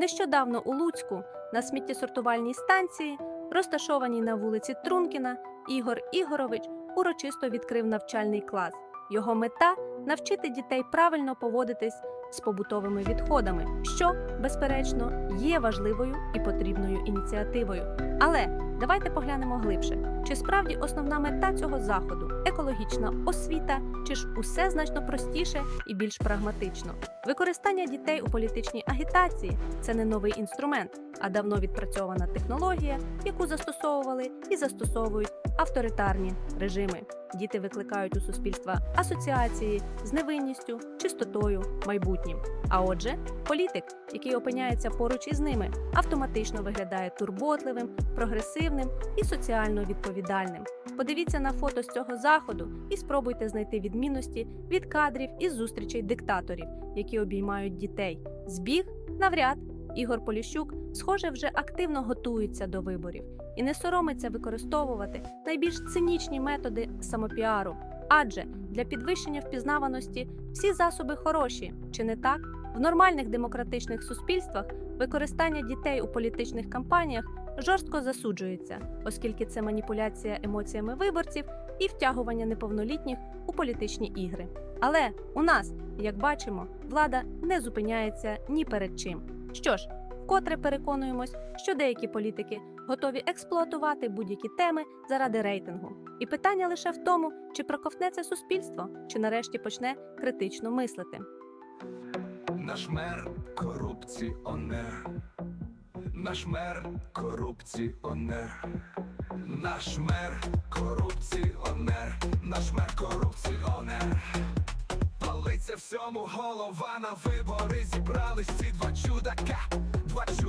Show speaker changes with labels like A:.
A: Нещодавно у Луцьку на сміттєсортувальній станції, розташованій на вулиці Трункіна, Ігор Ігорович урочисто відкрив навчальний клас. Його мета навчити дітей правильно поводитись з побутовими відходами, що, безперечно, є важливою і потрібною ініціативою. Але давайте поглянемо глибше, чи справді основна мета цього заходу екологічна освіта, чи ж усе значно простіше і більш прагматично. Використання дітей у політичній агітації це не новий інструмент, а давно відпрацьована технологія, яку застосовували і застосовують авторитарні режими. Діти викликають у суспільства асоціації з невинністю, чистотою, майбутнім. А отже, політик, який опиняється поруч із ними, автоматично виглядає турботливим, прогресивним і соціально відповідальним. Подивіться на фото з цього заходу і спробуйте знайти відмінності від кадрів із зустрічей диктаторів, які обіймають дітей. Збіг навряд. Ігор Поліщук, схоже, вже активно готується до виборів і не соромиться використовувати найбільш цинічні методи самопіару. Адже для підвищення впізнаваності всі засоби хороші, чи не так? В нормальних демократичних суспільствах використання дітей у політичних кампаніях жорстко засуджується, оскільки це маніпуляція емоціями виборців і втягування неповнолітніх у політичні ігри. Але у нас, як бачимо, влада не зупиняється ні перед чим. Що ж, вкотре переконуємось, що деякі політики готові експлуатувати будь-які теми заради рейтингу. І питання лише в тому, чи проковтне це суспільство, чи нарешті почне критично мислити.
B: Наш мер корупціонер. Наш мер корупціонер. Наш мер корупціонер. Наш мер корупціонер. Палиться всьому голова на вибори зібрались ці два чудака. Два чудака